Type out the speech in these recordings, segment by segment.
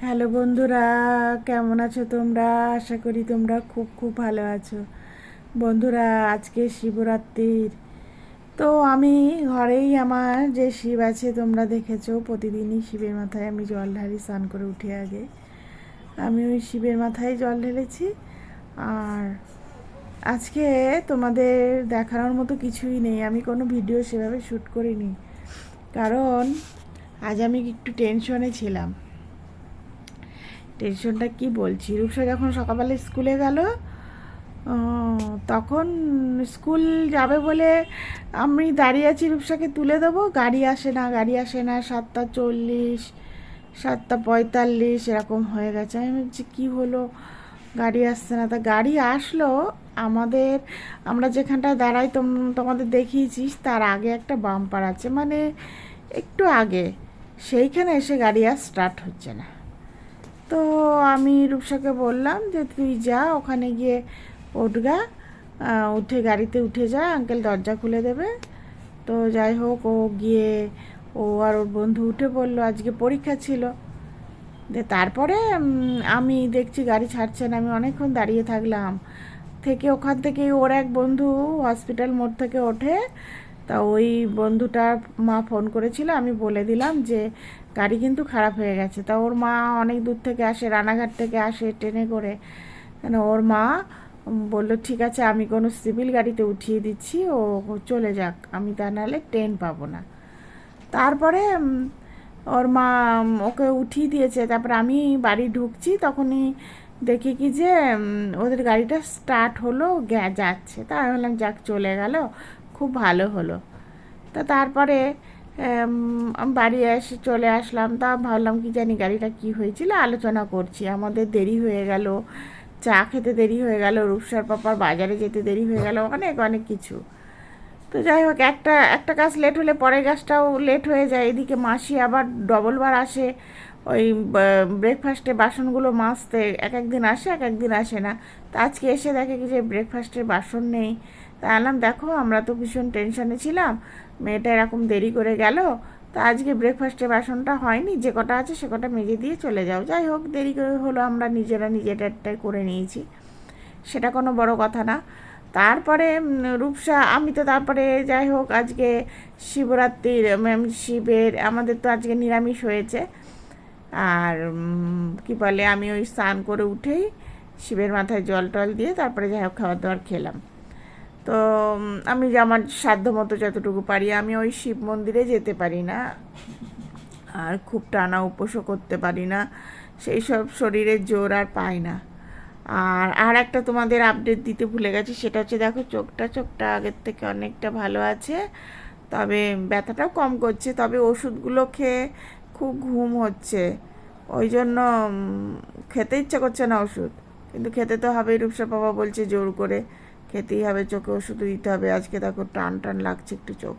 Hello বন্ধুরা, কেমন আছো তোমরা? আশা করি তোমরা খুব খুব ভালো আছো। বন্ধুরা, আজকে শিবরাত্রির। তো আমি ঘরেই আমার যে শিব আছে, তোমরা দেখেছ, প্রতিদিনই শিবের মাথায় আমি জল ঢালি, স্নান করে উঠে আগে। আমি ওই শিবের মাথায় জল ঢেলেছি। আর আজকে তোমাদের দেখানোর মতো কিছুই নেই। আমি কোনো ভিডিও সেভাবে শ্যুট করিনি। কারণ আজ আমি একটু টেনশনে ছিলাম। টেনশনটা কি বলছি? রূপসা যখন সকালবেলা স্কুলে গেল তখন স্কুল যাবে বলে আমি দাঁড়িয়ে আছি রূপসাকে তুলে দেবো। গাড়ি আসে না, গাড়ি আসে না, সাতটা চল্লিশ, সাতটা পঁয়তাল্লিশ, এরকম হয়ে গেছে। আমি ভাবছি, কী হলো? গাড়ি আসছে না। তা গাড়ি আসলো, আমাদের, আমরা যেখানটায় দাঁড়াই, তোম, তোমাদের দেখিয়েছিস তার আগে একটা বাম্পার আছে। মানে একটু আগে, সেইখানে এসে গাড়ি আর স্টার্ট হচ্ছে না। তো আমি রূপসাকে বললাম যে, তুই যা, ওখানে গিয়ে উঠগা। উঠে গাড়িতে উঠে যা আঙ্কেল দরজা খুলে দেবে। তো যাই হোক, ও গিয়ে, ও আর ওর বন্ধু উঠে পড়ল। আজকে পরীক্ষা ছিল। যে তারপরে আমি দেখছি গাড়ি ছাড়ছে না, আমি অনেকক্ষণ দাঁড়িয়ে থাকলাম। থেকে ওখান থেকে ওর এক বন্ধু হসপিটাল মোড় থেকে ওঠে। তা ওই বন্ধুটার মা ফোন করেছিল, আমি বলে দিলাম যে গাড়ি কিন্তু খারাপ হয়ে গেছে। তা ওর মা অনেক দূর থেকে আসে, রানাঘাট থেকে আসে ট্রেনে করে। কেন ওর মা বলল, ঠিক আছে, আমি কোনো সিভিল গাড়িতে উঠিয়ে দিচ্ছি, ও চলে যাক, আমি তা নাহলে ট্রেন পাবো না। তারপরে ওর মা ওকে উঠিয়ে দিয়েছে। তারপরে আমি বাড়ি ঢুকছি, তখনই দেখি কি যে ওদের গাড়িটা স্টার্ট হলো যাচ্ছে। তা আমি বললাম যাক, চলে গেল, খুব ভালো হলো। তা তারপরে বাড়ি এসে চলে আসলাম, তা ভাবলাম কি জানি গাড়িটা কি হয়েছিল, আলোচনা করছি। আমাদের দেরি হয়ে গেল, চা খেতে দেরি হয়ে গেল, রূপসার পাপার বাজারে যেতে দেরি হয়ে গেল, অনেক অনেক কিছু। তো যাই হোক, একটা একটা কাজ লেট হলে পরের কাজটাও লেট হয়ে যায়। এদিকে মাসি আবার ডবল বার আসে, ওই ব্রেকফাস্টে বাসনগুলো মাজতে, এক একদিন আসে, এক একদিন আসে না। তো আজকে এসে দেখে কি যে ব্রেকফাস্টের বাসন নেই। তা আনলাম, দেখো আমরা তো ভীষণ টেনশনে ছিলাম। মেয়েটা এরকম দেরি করে গেল, তা আজকে ব্রেকফাস্টের বাসনটা হয়নি, যে কটা আছে সে কটা মেজে দিয়ে চলে যাও। যাই হোক, দেরি করে হলো, আমরা নিজেরা নিজেদেরটাই করে নিয়েছি। সেটা কোনো বড় কথা না। তারপরে রূপসা, আমি তো তারপরে যাই হোক, আজকে শিবরাত্রির শিবের, আমাদের তো আজকে নিরামিষ হয়েছে। আর কি বলে, আমি ওই স্নান করে উঠেই শিবের মাথায় জল টল দিয়ে তারপরে যাই হোক খাবার দাবার খেলাম। তো আমি আমার সাধ্য মতো যতটুকু পারি, আমি ওই শিব মন্দিরে যেতে পারি না। আর খুব টানা উপোসও করতে পারি না। সেই সব শরীরের জোর আর পাই না। আর আর একটা তোমাদের আপডেট দিতে ভুলে গেছি, সেটা হচ্ছে দেখো চোখটা চোখটা আগের থেকে অনেকটা ভালো আছে। তবে ব্যথাটাও কম করছে, তবে ওষুধগুলো খেয়ে খুব ঘুম হচ্ছে। ওই জন্য খেতে ইচ্ছা করছে না ওষুধ। কিন্তু খেতে তো হবেই, রূপসা বাবা বলছে জোর করে। খেতেই হবে, চোখে ওষুধ দিতে হবে। আজকে দেখো টান টান লাগছে একটু চোখ।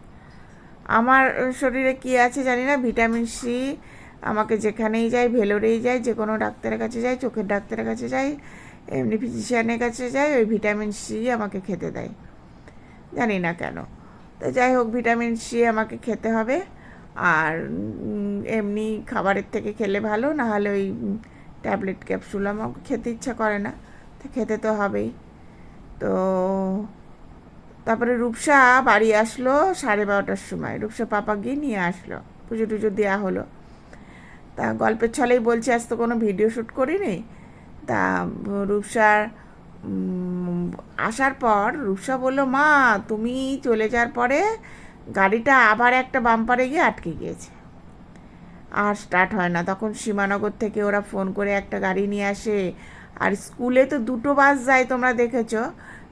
আমার শরীরে কি আছে জানি না, ভিটামিন সি আমাকে যেখানেই যাই ভেলোরেই যাই যে কোনো ডাক্তারের কাছে যাই চোখের ডাক্তারের কাছে যাই এমনি ফিজিশিয়ানের কাছে যাই ওই ভিটামিন সি আমাকে খেতে দেয়। জানি না কেন। তো যাই হোক, ভিটামিন সি আমাকে খেতে হবে। আর এমনি খাবারের থেকে খেলে ভালো না হলে ওই ট্যাবলেট ক্যাপসুল আমাকে খেতে ইচ্ছা করে না। তো খেতে তো হবেই। তো তারপরে রূপসা বাড়ি আসলো সাড়ে বারোটার সময়। রূপসা পাপা গিয়ে নিয়ে আসলো। পুজো টুজো দেওয়া হলো। তা গল্পের ছলেই বলছি, আজ তো কোনো ভিডিও শ্যুট করিনি। তা রূপসার আসার পর রূপসা বলল, মা, তুমি চলে যাওয়ার পরে গাড়িটা আবার একটা বাম্পারে গিয়ে আটকে গিয়েছে। আর স্টার্ট হয় না। তখন সীমানগর থেকে ওরা ফোন করে একটা গাড়ি নিয়ে আসে। আর স্কুলে তো দুটো বাস যায়, তোমরা দেখেছ।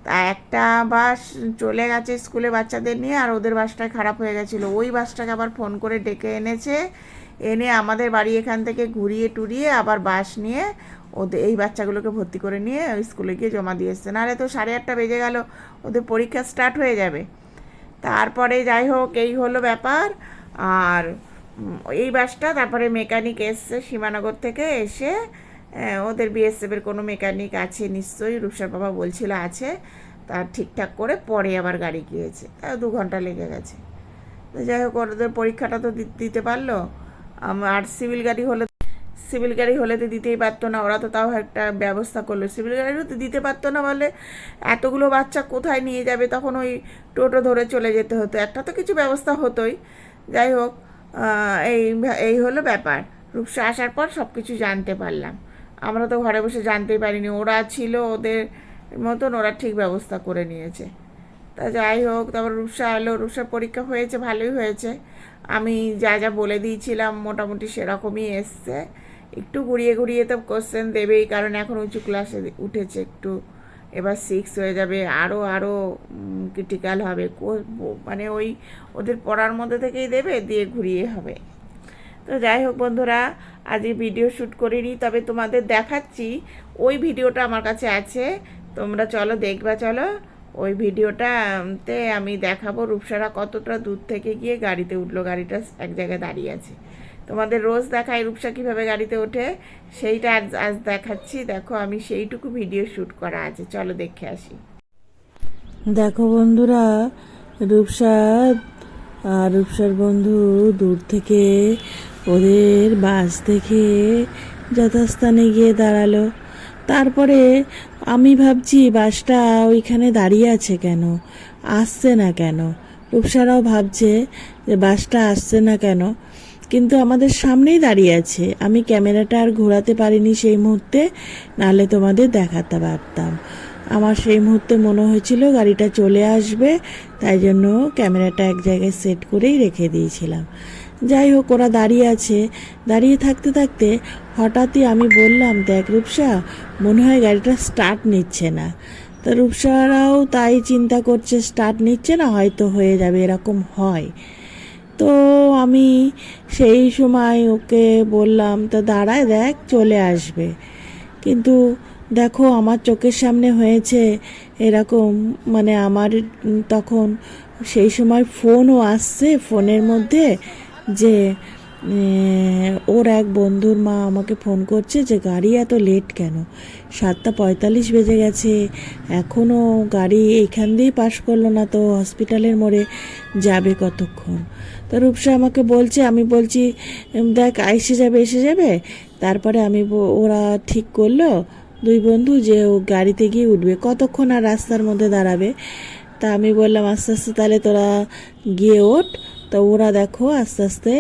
তা একটা বাস চলে গেছে স্কুলে বাচ্চাদের নিয়ে, আর ওদের বাসটা খারাপ হয়ে গেছিল। ওই বাসটাকে আবার ফোন করে ডেকে এনেছে। এনে আমাদের বাড়ি এখান থেকে ঘুরিয়ে টুরিয়ে আবার বাস নিয়ে ওদের, এই বাচ্চাগুলোকে ভর্তি করে নিয়ে স্কুলে গিয়ে জমা দিয়ে এসছে। নাহলে তো সাড়ে আটটা বেজে গেল, ওদের পরীক্ষা স্টার্ট হয়ে যাবে। তারপরে যাই হোক, এই হলো ব্যাপার। আর এই বাসটা, তারপরে মেকানিক এসছে সীমানগর থেকে এসে ওদের বিএসএফের কোনো মেকানিক আছে? নিশ্চয়ই রূপসার বাবা বলছিল আছে। তার ঠিকঠাক করে পরে আবার গাড়ি গিয়েছে। দু ঘণ্টা লেগে গেছে। তো যাই হোক, ওদের পরীক্ষাটা তো দিতে পারল। আর সিভিল গাড়ি হলে সিভিল গাড়ি হলে তো দিতেই পারতো না। ওরা তো তাও একটা ব্যবস্থা করল। সিভিল গাড়িও তো দিতে পারতো না বলে এতগুলো বাচ্চা কোথায় নিয়ে যাবে? তখন ওই টোটো ধরে চলে যেতে হতো। একটা তো কিছু ব্যবস্থা হতোই। যাই হোক এই এই হলো ব্যাপার। রূপসা আসার পর সব কিছু জানতে পারলাম। আমরা তো ঘরে বসে জানতেই পারিনি। ওরা ছিল ওদের মতন, ওরা ঠিক ব্যবস্থা করে নিয়েছে। তা যাই হোক, তারপর রূপসা এলো। রূপসার পরীক্ষা হয়েছে, ভালোই হয়েছে। আমি যা যা বলে দিয়েছিলাম মোটামুটি সেরকমই এসছে। একটু ঘুরিয়ে ঘুরিয়ে তো কোশ্চেন দেবেই, কারণ এখন উঁচু ক্লাসে উঠেছে একটু। এবার সিক্স হয়ে যাবে আরও আরও ক্রিটিক্যাল হবে। মানে ওই ওদের পড়ার মধ্যে থেকেই দেবে, দিয়ে ঘুরিয়ে হবে। তো যাই হোক বন্ধুরা আজকে ভিডিও শ্যুট করিনি, তবে তোমাদের দেখাচ্ছি। ওই ভিডিওটা আমার কাছে আছে। তোমরা চলো, দেখবা, চলো। ওই ভিডিওটাতে আমি দেখাবো রূপসারা কতটা দূর থেকে গিয়ে গাড়িতে উঠল। গাড়িটা এক জায়গায় দাঁড়িয়ে আছে। তোমাদের রোজ দেখাই রূপসা কীভাবে গাড়িতে ওঠে। সেইটা আজ আজ দেখাচ্ছি। দেখো, আমি সেইটুকু ভিডিও শ্যুট করা আছে। চলো, দেখে আসি। দেখো বন্ধুরা, রূপসা আর রূপসার বন্ধু দূর থেকে ওদের বাস দেখে যথাস্থানে গিয়ে দাঁড়াল। তারপরে আমি ভাবছি, বাসটা ওইখানে দাঁড়িয়ে আছে কেন? আসছে না কেন? রূপসারাও ভাবছে যে বাসটা আসছে না কেন? কিন্তু আমাদের সামনেই দাঁড়িয়ে আছে। আমি ক্যামেরাটা আর ঘোরাতে পারিনি সেই মুহূর্তে, নাহলে তোমাদের দেখাতে পারতাম। আমার সেই মুহূর্তে মনে হয়েছিল গাড়িটা চলে আসবে, তাই জন্য ক্যামেরাটা এক জায়গায় সেট করেই রেখে দিয়েছিলাম। যাই হোক ওরা দাঁড়িয়ে আছে। দাঁড়িয়ে থাকতে থাকতে হঠাৎই আমি বললাম, দেখ রূপসা, মনে হয় গাড়িটা স্টার্ট নিচ্ছে না। তা রূপসারাও তাই চিন্তা করছে স্টার্ট নিচ্ছে না, হয়তো হয়ে যাবে, এরকম হয়। তো আমি সেই সময় ওকে বললাম, তা দাঁড়ায় দেখ, চলে আসবে। কিন্তু দেখো, আমার চোখের সামনে হয়েছে এরকম মানে আমার তখন সেই সময় ফোনও আসছে ফোনের মধ্যে যে ওর এক বন্ধুর মা আমাকে ফোন করছে যে গাড়ি এত লেট কেন? সাতটা পঁয়তাল্লিশ বেজে গেছে এখনও গাড়ি এইখান দিয়েই পাশ করল না তো হসপিটালের মোড়ে যাবে কতক্ষণ? তো রূপসা আমাকে বলছে, আমি বলছি দেখ এসে যাবে এসে যাবে? তারপরে আমি ওরা ঠিক করল, দুই বন্ধু যে ও গাড়িতে গিয়ে উঠবে, কতক্ষণ আর রাস্তার মধ্যে দাঁড়াবে? তা আমি বললাম, আস্তে আস্তে, তাহলে তোরা গিয়ে ওঠ। তো ওরা দেখো আস্তে আস্তে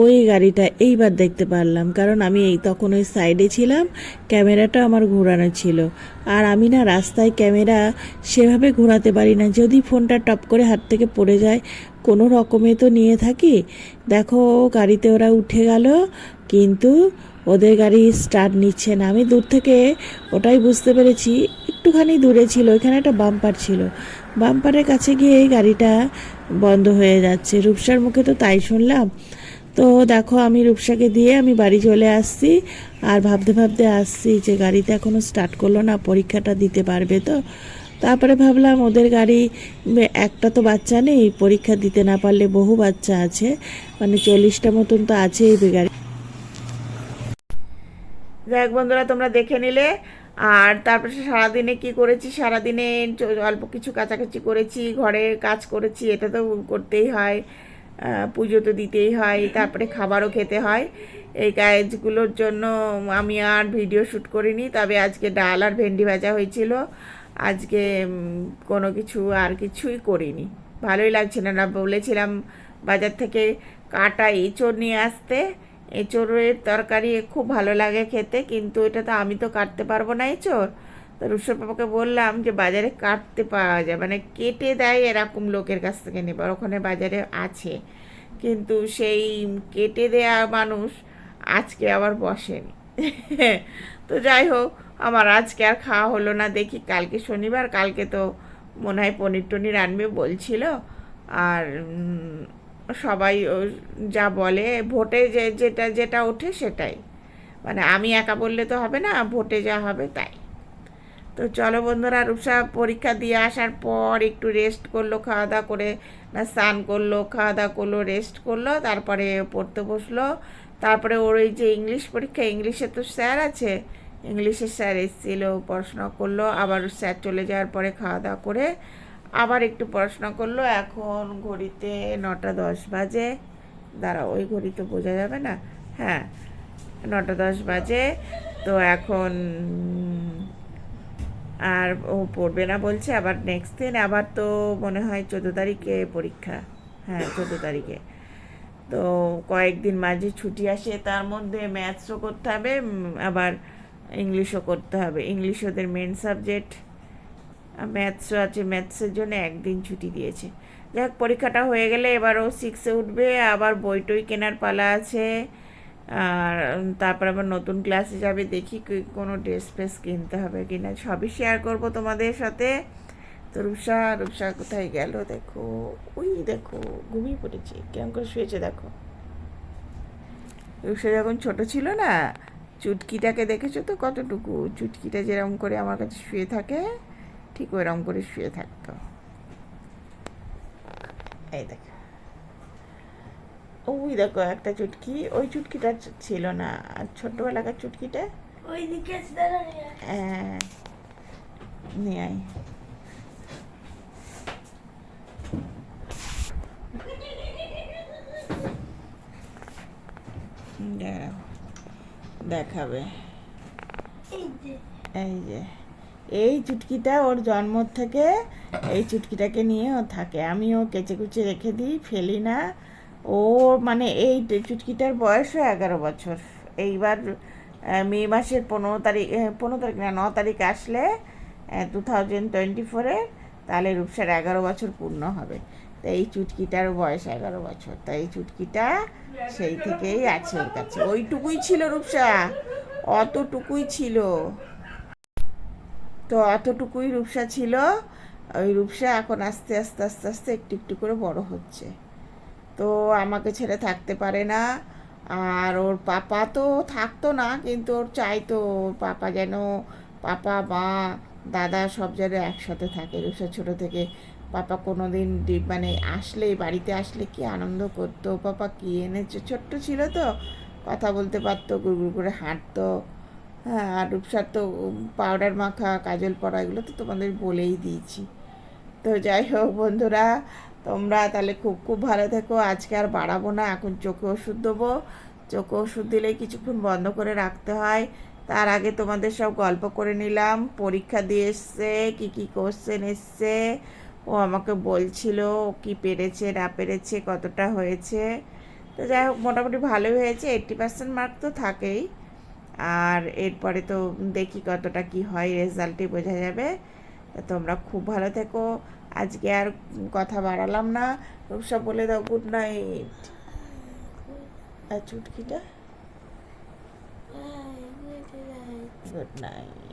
ওই গাড়িটা এইবার দেখতে পারলাম। কারণ আমি এই তখন ওই সাইডে ছিলাম, ক্যামেরাটা আমার ঘোরানো ছিল। আর আমি না রাস্তায় ক্যামেরা সেভাবে ঘোরাতে পারি না। যদি ফোনটা টপ করে হাত থেকে পড়ে যায়, কোনো রকমে তো নিয়ে থাকি। দেখো গাড়িতে ওরা উঠে গেল, কিন্তু ওদের গাড়ি স্টার্ট নিচ্ছে না। আমি দূর থেকে ওটাই বুঝতে পেরেছি একটুখানি দূরে ছিল, ওইখানে একটা বাম্পার ছিল। বাম্পারের কাছে গিয়ে এই গাড়িটা বন্ধ হয়ে যাচ্ছে। রূপসার মুখে তো তাই শুনলাম। তো দেখো, আমি রূপসাকে দিয়ে আমি বাড়ি চলে আসছি আর ভাবতে ভাবতে আসছি যে গাড়িতে এখনও স্টার্ট করল না, পরীক্ষাটা দিতে পারবে তো। তারপরে ভাবলাম ওদের গাড়ি একটা তো বাচ্চা নেই, পরীক্ষা দিতে না পারলে বহু বাচ্চা আছে। মানে চল্লিশটা মতন তো আছেই গাড়ি। যাই বন্ধুরা, তোমরা দেখে নিলে আর তারপরে সারাদিনে কি করেছি? সারাদিনে অল্প কিছু কাচাকাচি করেছি, ঘরে কাজ করেছি, এটা তো করতেই হয় পুজো তো দিতেই হয়, তারপরে খাবারও খেতে হয়। এই কাজগুলোর জন্য আমি আর ভিডিও শ্যুট করিনি, তবে আজকে ডাল আর ভেন্ডি ভাজা হয়েছিল। আজকে কোনো কিছু আর কিছুই করিনি। ভালোই লাগছে না বলেছিলাম বাজার থেকে কাটা এঁচড় নিয়ে আসতে। এঁচড়ের তরকারি খুব ভালো লাগে খেতে, কিন্তু এটা তো আমি তো কাটতে পারব না এঁচড়। তো রুশ্বর পাপাকে বললাম যে বাজারে কাটতে পাওয়া যায় মানে কেটে দেয় এরকম লোকের কাছ থেকে নেবার, ওখানে বাজারে আছে। কিন্তু সেই কেটে দেয়া মানুষ আজকে আবার বসেনি। তো যাই হোক, আমার আজকে আর খাওয়া হলো না, দেখি কালকে শনিবার, কালকে তো মনে হয় পনির টনির আনবে বলছিল। আর সবাই যা বলে, ভোটে যে, যেটা যেটা ওঠে সেটাই। মানে আমি একা বললে তো হবে না, ভোটে যা হবে তাই। তো চলো বন্ধুরা, রূপসা পরীক্ষা দিয়ে আসার পর একটু রেস্ট করল, খাওয়া দাওয়া করে, না, স্নান করল, খাওয়া দাওয়া করল রেস্ট করল, তারপরে পড়তে বসল। তারপরে ওর ওই যে ইংলিশ পরীক্ষা, ইংলিশে তো স্যার আছে ইংলিশের স্যার এসেছিল, পড়াশোনা করল, আবার স্যার চলে যাওয়ার পরে খাওয়া দাওয়া করে আবার একটু পড়াশোনা করল। এখন ঘড়িতে নটা দশ বাজে। দাঁড়া ওই ঘড়ি তো বোঝা যাবে না? হ্যাঁ নটা দশ বাজে। তো এখন, আর ও পড়বে না বলছে, আবার নেক্সট দিন, আবার তো মনে হয় চোদ্দ তারিখে পরীক্ষা। হ্যাঁ চোদ্দ তারিখে। তো কয়েকদিন মাঝে ছুটি আসে, তার মধ্যে ম্যাথসও করতে হবে আবার ইংলিশও করতে হবে। ইংলিশ ওদের মেন সাবজেক্ট ম্যাথসও আছে ম্যাথসের জন্য একদিন ছুটি দিয়েছে। যাক, পরীক্ষাটা হয়ে গেলে এবার ও সিক্সে উঠবে, আবার বই টই কেনার পালা আছে, আর তারপর আবার নতুন ক্লাসে যাবে, দেখি কোনো ড্রেস ফ্রেস কিনতে হবে কি না, সবই শেয়ার করব তোমাদের সাথে। তো রূপসা রূপসা কোথায় গেল? দেখো, ওই দেখো, ঘুমিয়ে পড়েছে, কেমন করে শুয়েছে দেখো। রূপসা যখন ছোট ছিল না, চুটকিটাকে দেখেছ তো কতটুকু? চুটকিটা যেরকম করে আমার কাছে শুয়ে থাকে। ঠিক ওইরকম করে শুয়ে থাকতো। এই দেখো। ওই দেখো একটা চুটকি ওই চুটকিটা ছিল না আর ছোট্টবেলাকার চুটকিটা? ওইদিকে হ্যাঁ নিয়ে আয়। দেখাবে। এই যে। এই চুটকিটা ওর জন্ম থেকে এই চুটকিটাকে নিয়ে ও থাকে। আমিও কেচে কুচে রেখে দিই, ফেলি না। ও মানে এই চুটকিটার বয়সও এগারো বছর। এইবার মে মাসের পনেরো তারিখ পনেরো তারিখ না, ন তারিখ আসলে টু থাউজেন্ড টোয়েন্টি ফোরে তাহলে রূপসার এগারো বছর পূর্ণ হবে। তো এই চুটকিটার বয়স এগারো বছর। তাই এই চুটকিটা সেই থেকেই আছে ওর কাছে। ওইটুকুই ছিল রূপসা। অতটুকুই ছিল। তো অতটুকুই রূপসা ছিল। ওই রূপসা এখন আস্তে আস্তে আস্তে আস্তে একটু একটু করে বড় হচ্ছে। তো আমাকে ছেড়ে থাকতে পারে না। আর ওর পাপা তো থাকতো না, কিন্তু ওর চাইতো ওর পাপা যেন পাপা মা, দাদা সব যেন একসাথে থাকে। রূপসা ছোটো থেকে পাপা কোনো দিন মানে আসলে, বাড়িতে আসলে কি আনন্দ করতো? পাপা কি এনেছে? ছোট্ট ছিল তো। কথা বলতে পারতো গুড়গুড় করে হাঁটতো। হ্যাঁ আর রূপসার তো পাউডার মাখা, কাজল পরা এগুলো তো তোমাদের বলেই দিয়েছি। তো যাই হোক বন্ধুরা, তোমরা তাহলে খুব খুব ভালো থেকো। আজকে আর বাড়াবো না, এখন চোখে ওষুধ দেবো। চোখে ওষুধ দিলেই কিছুক্ষণ বন্ধ করে রাখতে হয়। তার আগে তোমাদের সব গল্প করে নিলাম। পরীক্ষা দিয়ে এসছে, কী কী কোশ্চেন এসছে। ও আমাকে বলছিল কী পেরেছে, না পেরেছে, কতটা হয়েছে। তো যাই হোক, মোটামুটি ভালোই হয়েছে। এইট্টি পার্সেন্ট মার্ক তো থাকেই। আর এরপরে তো দেখি কতটা কি হয় রেজাল্টে বোঝা যাবে। তোমরা খুব ভালো থেকো। আজকে আর কথা বাড়ালাম না। রূপসা বলে দাও গুড নাইট আর চুটকিটা? হ্যাঁ, গুড নাইট